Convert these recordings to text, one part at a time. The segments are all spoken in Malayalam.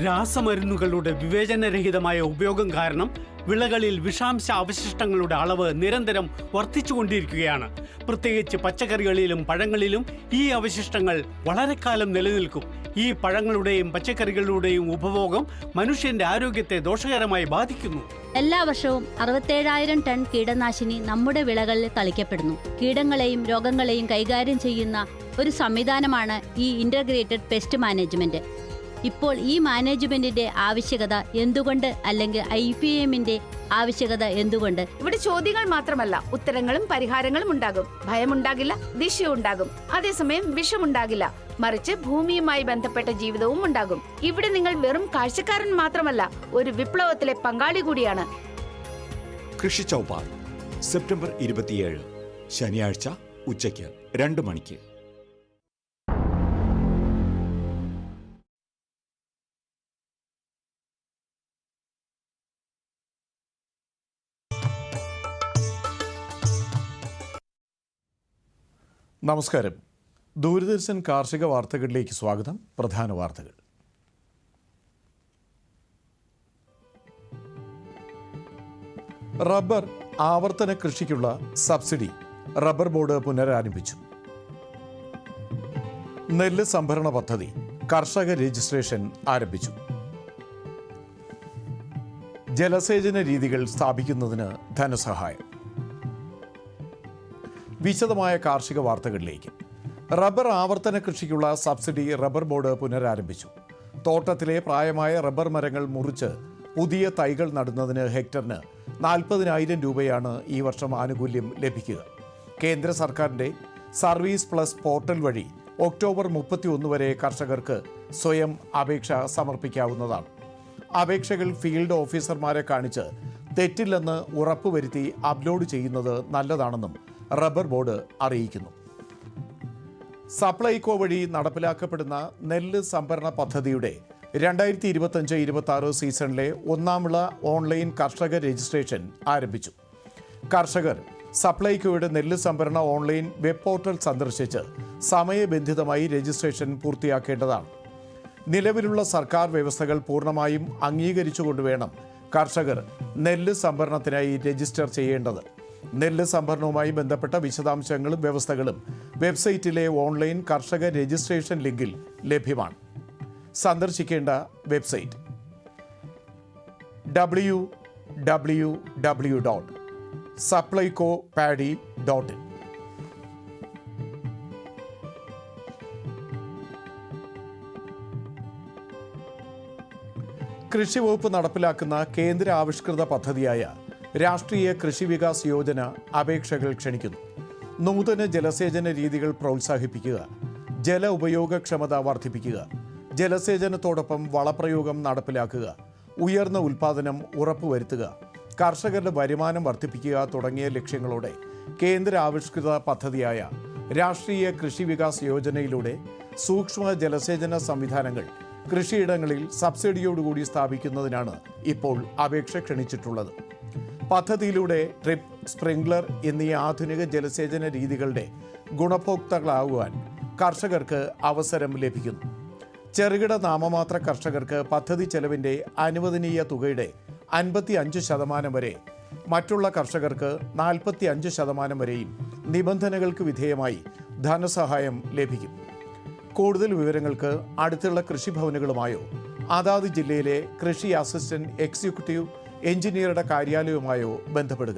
രാസമരുന്നുകളുടെ വിവേചനരഹിതമായ ഉപയോഗം കാരണം വിളകളിൽ വിഷാംശ അവശിഷ്ടങ്ങളുടെ അളവ് നിരന്തരം വർദ്ധിച്ചുകൊണ്ടിരിക്കുകയാണ്. പ്രത്യേകിച്ച് പച്ചക്കറികളിലും പഴങ്ങളിലും ഈ അവശിഷ്ടങ്ങൾ വളരെ കാലം നിലനിൽക്കും. ഈ പഴങ്ങളുടെയും പച്ചക്കറികളുടെയും ഉപഭോഗം മനുഷ്യന്റെ ആരോഗ്യത്തെ ദോഷകരമായി ബാധിക്കുന്നു. എല്ലാ വർഷവും അറുപത്തേഴായിരം ടൺ കീടനാശിനി നമ്മുടെ വിളകളിൽ തളിക്കപ്പെടുന്നു. കീടങ്ങളെയും രോഗങ്ങളെയും കൈകാര്യം ചെയ്യുന്ന ഒരു സംവിധാനമാണ് ഈ ഇന്റഗ്രേറ്റഡ് പെസ്റ്റ് മാനേജ്മെന്റ് ഇപ്പോൾ ഈ മാനേജ്മെന്റിന്റെ ആവശ്യകത എന്തുകൊണ്ട് അല്ലെങ്കിൽ ഐ പി എമ്മിന്റെ ആവശ്യകത എന്തുകൊണ്ട്? ഇവിടെ ചോദ്യങ്ങൾ മാത്രമല്ല ഉത്തരങ്ങളും പരിഹാരങ്ങളും ഉണ്ടാകും. ഭയമുണ്ടാകില്ല ദിശയുണ്ടാകും അതേസമയം വിഷമുണ്ടാകില്ല മറിച്ച് ഭൂമിയുമായി ബന്ധപ്പെട്ട ജീവിതവും ഉണ്ടാകും. ഇവിടെ നിങ്ങൾ വെറും കാഴ്ചക്കാരൻ മാത്രമല്ല ഒരു വിപ്ലവത്തിലെ പങ്കാളി കൂടിയാണ്. കൃഷി ചൗപ്പാൽ സെപ്റ്റംബർ ഇരുപത്തിയേഴ് ശനിയാഴ്ച ഉച്ചയ്ക്ക് രണ്ട് മണിക്ക്. നമസ്കാരം. ദൂരദർശൻ കാർഷിക വാർത്തകളിലേക്ക് സ്വാഗതം. പ്രധാന വാർത്തകൾ. റബ്ബർ ആവർത്തന കൃഷിക്കുള്ള സബ്സിഡി റബ്ബർ ബോർഡ് പുനരാരംഭിച്ചു. നെല്ല് സംഭരണ പദ്ധതി കർഷക രജിസ്ട്രേഷൻ ആരംഭിച്ചു. ജലസേചന രീതികൾ സ്ഥാപിക്കുന്നതിന് ധനസഹായം. വിശദമായ കാർഷിക വാർത്തകളിലേക്ക്. റബ്ബർ ആവർത്തന കൃഷിക്കുള്ള സബ്സിഡി റബ്ബർ ബോർഡ് പുനരാരംഭിച്ചു. തോട്ടത്തിലെ പ്രായമായ റബ്ബർ മരങ്ങൾ മുറിച്ച് പുതിയ തൈകൾ നടുന്നതിന് ഹെക്ടറിന് നാൽപ്പതിനായിരം രൂപയാണ് ഈ വർഷം ആനുകൂല്യം ലഭിക്കുക. കേന്ദ്ര സർക്കാരിന്റെ സർവീസ് പ്ലസ് പോർട്ടൽ വഴി ഒക്ടോബർ മുപ്പത്തി ഒന്ന് വരെ കർഷകർക്ക് സ്വയം അപേക്ഷ സമർപ്പിക്കാവുന്നതാണ്. അപേക്ഷകൾ ഫീൽഡ് ഓഫീസർമാരെ കാണിച്ച് തെറ്റില്ലെന്ന് ഉറപ്പുവരുത്തി അപ്ലോഡ് ചെയ്യുന്നത് നല്ലതാണെന്നും റബ്ബർ ബോർഡ് അറിയിക്കുന്നു. സപ്ലൈകോ വഴി നടപ്പിലാക്കപ്പെടുന്ന നെല്ല് സംഭരണ പദ്ധതിയുടെ രണ്ടായിരത്തി ഇരുപത്തഞ്ച് ഇരുപത്തി ആറ് സീസണിലെ ഒന്നാമുള്ള ഓൺലൈൻ കർഷക രജിസ്ട്രേഷൻ ആരംഭിച്ചു. കർഷകർ സപ്ലൈകോയുടെ നെല്ല് സംഭരണ ഓൺലൈൻ വെബ് പോർട്ടൽ സന്ദർശിച്ച് സമയബന്ധിതമായി രജിസ്ട്രേഷൻ പൂർത്തിയാക്കേണ്ടതാണ്. നിലവിലുള്ള സർക്കാർ വ്യവസ്ഥകൾ പൂർണമായും അംഗീകരിച്ചുകൊണ്ട് വേണം കർഷകർ നെല്ല് സംഭരണത്തിനായി രജിസ്റ്റർ ചെയ്യേണ്ടത്. നെല്ല് സംഭരണവുമായി ബന്ധപ്പെട്ട വിശദാംശങ്ങളും വ്യവസ്ഥകളും വെബ്സൈറ്റിലെ ഓൺലൈൻ കർഷക രജിസ്ട്രേഷൻ ലിങ്കിൽ ലഭ്യമാണ്. സന്ദർശിക്കേണ്ട website W W W dot Supplyco paddy dot in കൃഷി വകുപ്പ് നടപ്പിലാക്കുന്ന കേന്ദ്ര ആവിഷ്കൃത പദ്ധതിയായ രാഷ്ട്രീയ കൃഷി വികാസ് യോജന അപേക്ഷകൾ ക്ഷണിക്കുന്നു. നൂതന ജലസേചന രീതികൾ പ്രോത്സാഹിപ്പിക്കുക. ജല ഉപയോഗക്ഷമത വർദ്ധിപ്പിക്കുക. ജലസേചനത്തോടൊപ്പം വളപ്രയോഗം നടപ്പിലാക്കുക. ഉയർന്ന ഉൽപാദനം ഉറപ്പുവരുത്തുക. കർഷകരുടെ വരുമാനം വർദ്ധിപ്പിക്കുക തുടങ്ങിയ ലക്ഷ്യങ്ങളോടെ കേന്ദ്ര ആവിഷ്കൃത പദ്ധതിയായ രാഷ്ട്രീയ കൃഷി വികാസ് യോജനയിലൂടെ സൂക്ഷ്മ ജലസേചന സംവിധാനങ്ങൾ കൃഷിയിടങ്ങളിൽ സബ്സിഡിയോടുകൂടി സ്ഥാപിക്കുന്നതിനാണ് ഇപ്പോൾ അപേക്ഷ ക്ഷണിച്ചിട്ടുള്ളത്. പദ്ധതിയിലൂടെ ട്രിപ്പ് സ്പ്രിംഗ്ലർ എന്നീ ആധുനിക ജലസേചന രീതികളുടെ ഗുണഭോക്താക്കളാകുവാൻ കർഷകർക്ക് അവസരം ലഭിക്കുന്നു. ചെറുകിട നാമമാത്ര കർഷകർക്ക് പദ്ധതി ചെലവിന്റെ അനുവദനീയ തുകയുടെ അൻപത്തി അഞ്ച് ശതമാനം വരെ മറ്റുള്ള കർഷകർക്ക് നാൽപ്പത്തി അഞ്ച് ശതമാനം വരെയും നിബന്ധനകൾക്ക് വിധേയമായി ധനസഹായം ലഭിക്കും. കൂടുതൽ വിവരങ്ങൾക്ക് അടുത്തുള്ള കൃഷിഭവനുകളുമായോ അതാത് ജില്ലയിലെ കൃഷി അസിസ്റ്റന്റ് എക്സിക്യൂട്ടീവ് എഞ്ചിനീയറുടെ കാര്യാലയവുമായോ ബന്ധപ്പെടുക.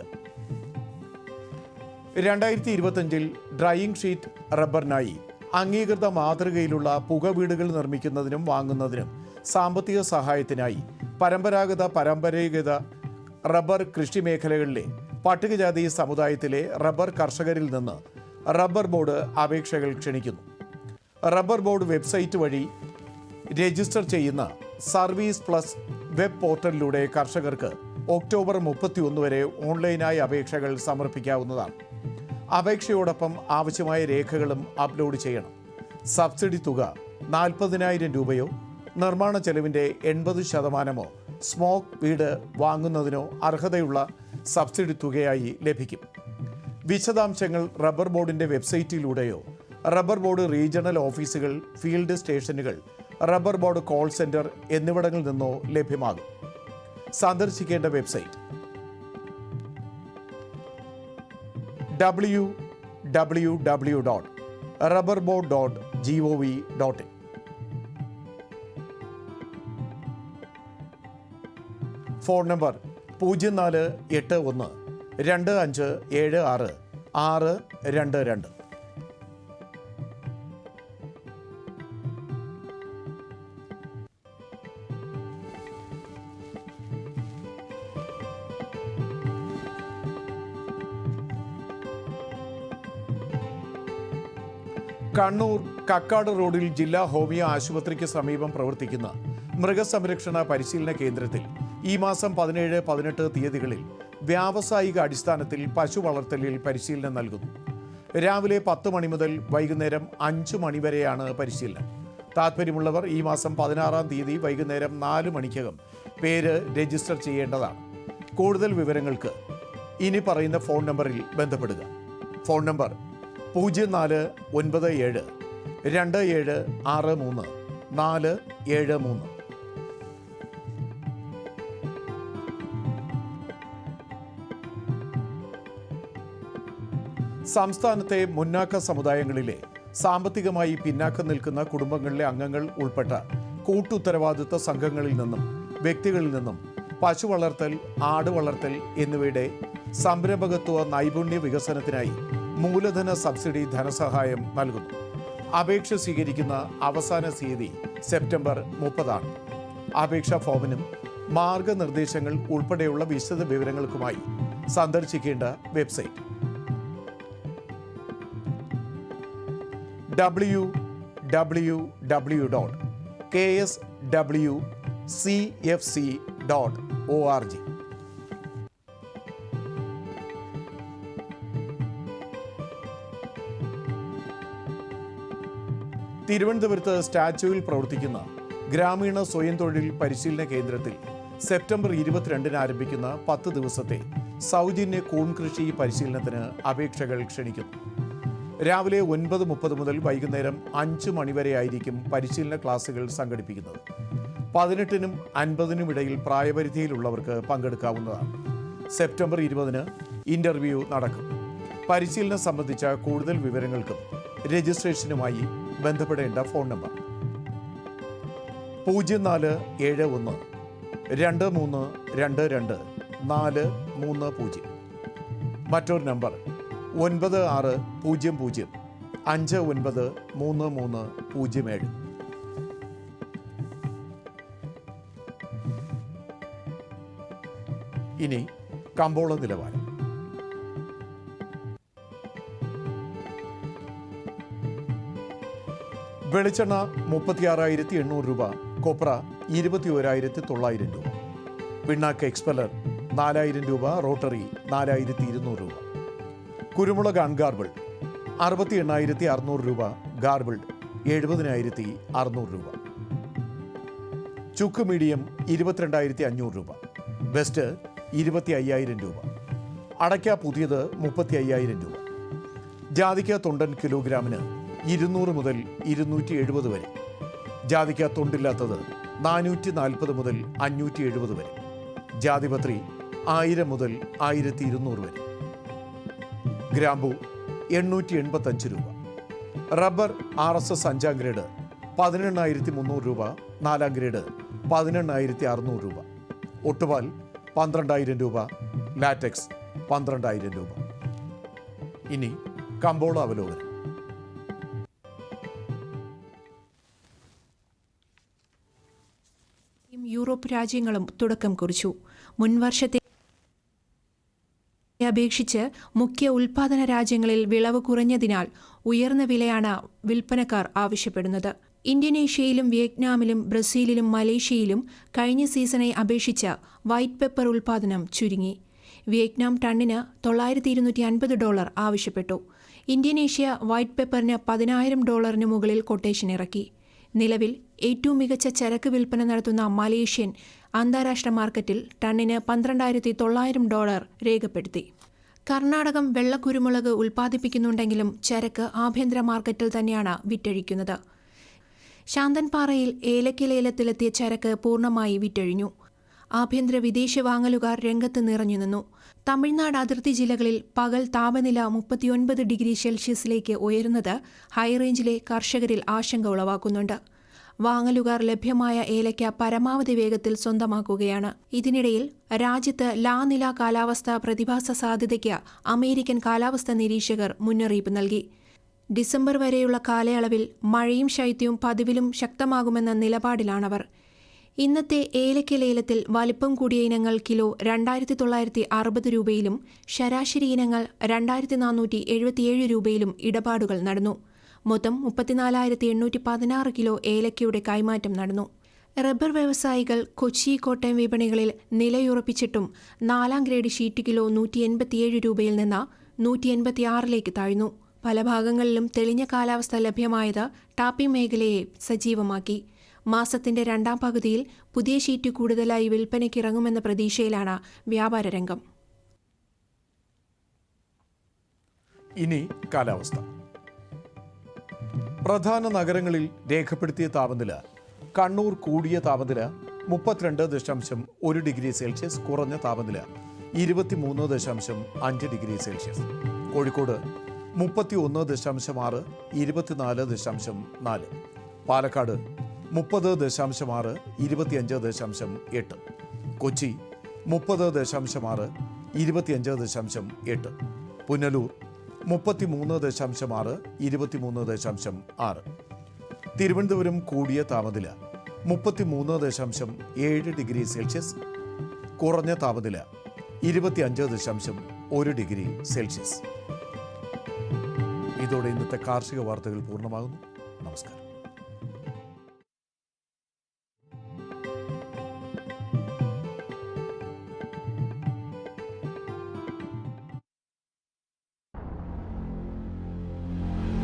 രണ്ടായിരത്തി ഇരുപത്തഞ്ചിൽ ഡ്രൈയിങ് ഷീറ്റ് റബ്ബറിനായി അംഗീകൃത മാതൃകയിലുള്ള പുകവീടുകൾ നിർമ്മിക്കുന്നതിനും വാങ്ങുന്നതിനും സാമ്പത്തിക സഹായത്തിനായി പരമ്പരാഗത പരമ്പരാഗത റബ്ബർ കൃഷി മേഖലകളിലെ പട്ടികജാതി സമുദായത്തിലെ റബ്ബർ കർഷകരിൽ നിന്ന് റബ്ബർ ബോർഡ് അപേക്ഷകൾ ക്ഷണിക്കുന്നു. റബ്ബർ ബോർഡ് വെബ്സൈറ്റ് വഴി രജിസ്റ്റർ ചെയ്യുന്ന സർവീസ് പ്ലസ് വെബ് പോർട്ടലിലൂടെ കർഷകർക്ക് ഒക്ടോബർ മുപ്പത്തി ഒന്ന് വരെ ഓൺലൈനായി അപേക്ഷകൾ സമർപ്പിക്കാവുന്നതാണ്. അപേക്ഷയോടൊപ്പം ആവശ്യമായ രേഖകളും അപ്ലോഡ് ചെയ്യണം. സബ്സിഡി തുക നാൽപ്പതിനായിരം രൂപയോ നിർമ്മാണ ചെലവിന്റെ എൺപത് ശതമാനമോ സ്മോക്ക് വീട് വാങ്ങുന്നതിനോ അർഹതയുള്ള സബ്സിഡി തുകയായി ലഭിക്കും. വിശദാംശങ്ങൾ റബ്ബർ ബോർഡിന്റെ വെബ്സൈറ്റിലൂടെയോ റബ്ബർ ബോർഡ് റീജിയണൽ ഓഫീസുകൾ ഫീൽഡ് സ്റ്റേഷനുകൾ റബ്ബർ ബോർഡ് കോൾ സെന്റർ എന്നിവിടങ്ങളിൽ നിന്നോ ലഭ്യമാകും. സന്ദർശിക്കേണ്ട website W W W dot rubber board dot G O V dot in phone number പൂജ്യം നാല് എട്ട് ഒന്ന് രണ്ട് അഞ്ച് ഏഴ് ആറ് ആറ് രണ്ട് രണ്ട്. കണ്ണൂർ കക്കാട് റോഡിൽ ജില്ലാ ഹോമിയോ ആശുപത്രിക്ക് സമീപം പ്രവർത്തിക്കുന്ന മൃഗസംരക്ഷണ പരിശീലന കേന്ദ്രത്തിൽ ഈ മാസം പതിനേഴ് പതിനെട്ട് തീയതികളിൽ വ്യാവസായിക അടിസ്ഥാനത്തിൽ പശു വളർത്തലിൽ പരിശീലനം നൽകുന്നു. രാവിലെ പത്ത് മണി മുതൽ വൈകുന്നേരം അഞ്ച് മണിവരെയാണ് പരിശീലനം. താൽപ്പര്യമുള്ളവർ ഈ മാസം പതിനാറാം തീയതി വൈകുന്നേരം നാല് മണിക്കകം പേര് രജിസ്റ്റർ ചെയ്യേണ്ടതാണ്. കൂടുതൽ വിവരങ്ങൾക്ക് ഇനി പറയുന്ന ഫോൺ നമ്പറിൽ ബന്ധപ്പെടുക. ഫോൺ നമ്പർ പൂജ്യം നാല് ഒൻപത് ഏഴ് രണ്ട് ഏഴ് ആറ് മൂന്ന് നാല് ഏഴ് മൂന്ന്. സംസ്ഥാനത്തെ മുന്നാക്ക സമുദായങ്ങളിലെ സാമ്പത്തികമായി പിന്നാക്കം നിൽക്കുന്ന കുടുംബങ്ങളിലെ അംഗങ്ങൾ ഉൾപ്പെട്ട കൂട്ടുത്തരവാദിത്വ സംഘങ്ങളിൽ നിന്നും വ്യക്തികളിൽ നിന്നും പശു വളർത്തൽ ആട് വളർത്തൽ എന്നിവയുടെ സംരംഭകത്വ നൈപുണ്യ വികസനത്തിനായി മൂലധന സബ്സിഡി ധനസഹായം നൽകുന്നു. അപേക്ഷ സ്വീകരിക്കുന്ന അവസാന തീയതി സെപ്റ്റംബർ മുപ്പതാണ്. അപേക്ഷാ ഫോമിനും മാർഗനിർദ്ദേശങ്ങൾ ഉൾപ്പെടെയുള്ള വിശദ വിവരങ്ങൾക്കുമായി സന്ദർശിക്കേണ്ട website. W W W dot K S W C F C dot O R G തിരുവനന്തപുരത്ത് സ്റ്റാച്യുവിൽ പ്രവർത്തിക്കുന്ന ഗ്രാമീണ സ്വയം തൊഴിൽ പരിശീലന കേന്ദ്രത്തിൽ സെപ്റ്റംബർ ഇരുപത്തിരണ്ടിന് ആരംഭിക്കുന്ന പത്ത് ദിവസത്തെ സൗജന്യ കൂൺ കൃഷി പരിശീലനത്തിന് അപേക്ഷകൾ ക്ഷണിക്കുന്നു. രാവിലെ ഒൻപത് മുപ്പത് മുതൽ വൈകുന്നേരം അഞ്ച് മണിവരെയായിരിക്കും പരിശീലന ക്ലാസുകൾ സംഘടിപ്പിക്കുന്നത്. പതിനെട്ടിനും അൻപതിനും ഇടയിൽ പ്രായപരിധിയിലുള്ളവർക്ക് പങ്കെടുക്കാവുന്നതാണ്. സെപ്റ്റംബർ ഇരുപതിന് ഇന്റർവ്യൂ നടക്കും. പരിശീലനം സംബന്ധിച്ച കൂടുതൽ വിവരങ്ങൾക്കും രജിസ്ട്രേഷനുമായി ബന്ധപ്പെടേണ്ട ഫോൺ നമ്പർ. പൂജ്യം നാല് ഏഴ് ഒന്ന് രണ്ട് മൂന്ന് രണ്ട് രണ്ട് നാല് മൂന്ന് പൂജ്യം. മറ്റൊരു നമ്പർ ഒൻപത് ആറ് പൂജ്യം പൂജ്യം അഞ്ച് ഒൻപത് മൂന്ന് മൂന്ന് പൂജ്യം ഏഴ്. ഇനി കമ്പോള നിലവാരം. വെളിച്ചെണ്ണ മുപ്പത്തിയാറായിരത്തി എണ്ണൂറ് രൂപ കൊപ്ര ഇരുപത്തി ഒരായിരത്തി തൊള്ളായിരം രൂപ. പിണ്ണാക്ക് എക്സ്പെലർ നാലായിരം രൂപ റോട്ടറി നാലായിരത്തി ഇരുന്നൂറ് രൂപ. കുരുമുളക് അൺഗാർബിൾ അറുപത്തി എണ്ണായിരത്തി അറുന്നൂറ് രൂപ ഗാർബിൾഡ് എഴുപതിനായിരത്തി അറുന്നൂറ് രൂപ. ചുക്ക് മീഡിയം ഇരുപത്തിരണ്ടായിരത്തി അഞ്ഞൂറ് രൂപ. ബെസ്റ്റ് ഇരുപത്തി അയ്യായിരം രൂപ. അടയ്ക്ക പുതിയത് മുപ്പത്തി അയ്യായിരം രൂപ. ജാതിക്ക തൊണ്ടൻ കിലോഗ്രാമിന് ഇരുന്നൂറ് മുതൽ ഇരുന്നൂറ്റി എഴുപത് വരെ. ജാതിക്ക തൊണ്ടില്ലാത്തത് നാനൂറ്റി നാൽപ്പത് മുതൽ അഞ്ഞൂറ്റി എഴുപത് വരെ ജാതിപത്രി ആയിരം മുതൽ ആയിരത്തി ഇരുന്നൂറ് വരെ. ഗ്രാമ്പു എണ്ണൂറ്റി എൺപത്തഞ്ച് രൂപ. റബ്ബർ ആർ എസ് എസ് അഞ്ചാം ഗ്രേഡ് പതിനെണ്ണായിരത്തി മുന്നൂറ് രൂപ നാലാം ഗ്രേഡ് പതിനെണ്ണായിരത്തി അറുന്നൂറ് രൂപ. ഒട്ടുപാൽ പന്ത്രണ്ടായിരം രൂപ ലാറ്റക്സ് പന്ത്രണ്ടായിരം രൂപ. ഇനി കമ്പോള അവലോകനം. യൂറോപ്പ് രാജ്യങ്ങളും തുടക്കം കുറിച്ചു. മുൻവർഷത്തെ അപേക്ഷിച്ച് മുഖ്യ ഉൽപാദന രാജ്യങ്ങളിൽ വിളവ് കുറഞ്ഞതിനാൽ ഉയർന്ന വിലയാണ് വിൽപ്പനക്കാർ ആവശ്യപ്പെടുന്നത്. ഇന്തോനേഷ്യയിലും വിയറ്റ്നാമിലും ബ്രസീലിലും മലേഷ്യയിലും കഴിഞ്ഞ സീസണെ അപേക്ഷിച്ച് വൈറ്റ് പെപ്പർ ഉൽപാദനം ചുരുങ്ങി. വിയറ്റ്നാം ടണ്ണിന് തൊള്ളായിരത്തി ഇരുന്നൂറ്റി അൻപത് ഡോളർ ആവശ്യപ്പെട്ടു. ഇന്തോനേഷ്യ വൈറ്റ് പെപ്പറിന് പതിനായിരം ഡോളറിന് മുകളിൽ കൊട്ടേഷൻ ഇറക്കി. നിലവിൽ ഏറ്റവും മികച്ച ചരക്ക് വിൽപ്പന നടത്തുന്ന മലേഷ്യൻ അന്താരാഷ്ട്ര മാർക്കറ്റിൽ ടണ്ണിന് പന്ത്രണ്ടായിരത്തി തൊള്ളായിരം ഡോളർ രേഖപ്പെടുത്തി. കർണാടകം വെള്ളക്കുരുമുളക് ഉൽപ്പാദിപ്പിക്കുന്നുണ്ടെങ്കിലും ചരക്ക് ആഭ്യന്തര മാർക്കറ്റിൽ തന്നെയാണ് വിറ്റഴിക്കുന്നത്. ശാന്തൻപാറയിൽ ഏലക്ക ലേലത്തിലെത്തിയ ചരക്ക് പൂർണമായി വിറ്റഴിഞ്ഞു. ആഭ്യന്തര വിദേശ വാങ്ങലുകാർ രംഗത്ത് നിറഞ്ഞു നിന്നു. തമിഴ്നാട് അതിർത്തി ജില്ലകളിൽ പകൽ താപനില മുപ്പത്തിയൊൻപത് ഡിഗ്രി സെൽഷ്യസിലേക്ക് ഉയരുന്നത് ഹൈറേഞ്ചിലെ കർഷകരിൽ ആശങ്ക ഉളവാക്കുന്നുണ്ട്. വാങ്ങലുകാർ ലഭ്യമായ ഏലയ്ക്ക പരമാവധി വേഗത്തിൽ സ്വന്തമാക്കുകയാണ്. ഇതിനിടയിൽ രാജ്യത്ത് ലാനില കാലാവസ്ഥ പ്രതിഭാസ സാധ്യതയ്ക്ക് അമേരിക്കൻ കാലാവസ്ഥ നിരീക്ഷകർ മുന്നറിയിപ്പ് നൽകി. ഡിസംബർ വരെയുള്ള കാലയളവിൽ മഴയും ശൈത്യവും പതിവിലും ശക്തമാകുമെന്ന നിലപാടിലാണവർ. ഇന്നത്തെ ഏലക്ക ലേലത്തിൽ വലിപ്പം കൂടിയ ഇനങ്ങൾ കിലോ രണ്ടായിരത്തി തൊള്ളായിരത്തി അറുപത് രൂപയിലും ശരാശരി ഇനങ്ങൾ രണ്ടായിരത്തി നാനൂറ്റി എഴുപത്തിയേഴ് രൂപയിലും ഇടപാടുകൾ നടന്നു. മൊത്തം മുപ്പത്തിനാലായിരത്തി എണ്ണൂറ്റി പതിനാറ് കിലോ ഏലക്കയുടെ കൈമാറ്റം നടന്നു. റബ്ബർ വ്യവസായികൾ കൊച്ചി കോട്ടയം വിപണികളിൽ നിലയുറപ്പിച്ചിട്ടും നാലാം ഗ്രേഡ് ഷീറ്റ് കിലോ നൂറ്റി എൺപത്തിയേഴ് രൂപയിൽ നിന്ന് നൂറ്റി എൺപത്തിയാറിലേക്ക് താഴ്ന്നു. പല ഭാഗങ്ങളിലും തെളിഞ്ഞ കാലാവസ്ഥ ലഭ്യമായത് ടാപ്പി മേഖലയെ സജീവമാക്കി. മാസത്തിന്റെ രണ്ടാം പകുതിയിൽ പുതിയ ഷീറ്റ് കൂടുതലായി വിൽപ്പനയ്ക്കിറങ്ങുമെന്ന പ്രതീക്ഷയിലാണ് വ്യാപാര രംഗം. ഇനി കാലാവസ്ഥ. പ്രധാന നഗരങ്ങളിൽ രേഖപ്പെടുത്തിയ താപനില കണ്ണൂർ കൂടിയ താപനില മുപ്പത്തിരണ്ട് ദശാംശം ഒരു ഡിഗ്രി സെൽഷ്യസ് കുറഞ്ഞ താപനില ഇരുപത്തിമൂന്ന് ദശാംശം അഞ്ച് ഡിഗ്രി സെൽഷ്യസ്. കോഴിക്കോട് മുപ്പത്തി ഒന്ന് ദശാംശം ആറ് ഇരുപത്തിനാല് ദശാംശം നാല്. പാലക്കാട് മുപ്പത് ദശാംശം ആറ് ഇരുപത്തിയഞ്ച് ദശാംശം എട്ട്. കൊച്ചി മുപ്പത് ദശാംശം ആറ് ഇരുപത്തിയഞ്ച് ദശാംശം എട്ട്. പുനലൂർ മുപ്പത്തിമൂന്ന് ദശാംശം ആറ് ഇരുപത്തിമൂന്ന് ദശാംശം ആറ്. തിരുവനന്തപുരം കൂടിയ താപനില മുപ്പത്തിമൂന്ന് ദശാംശം ഏഴ് ഡിഗ്രി സെൽഷ്യസ്. കുറഞ്ഞ താപനില ഇരുപത്തിയഞ്ച് ദശാംശം ഒരു ഡിഗ്രി സെൽഷ്യസ്. ഇതോടെ ഇന്നത്തെ കാർഷിക വാർത്തകൾ പൂർണമാകുന്നു. നമസ്കാരം.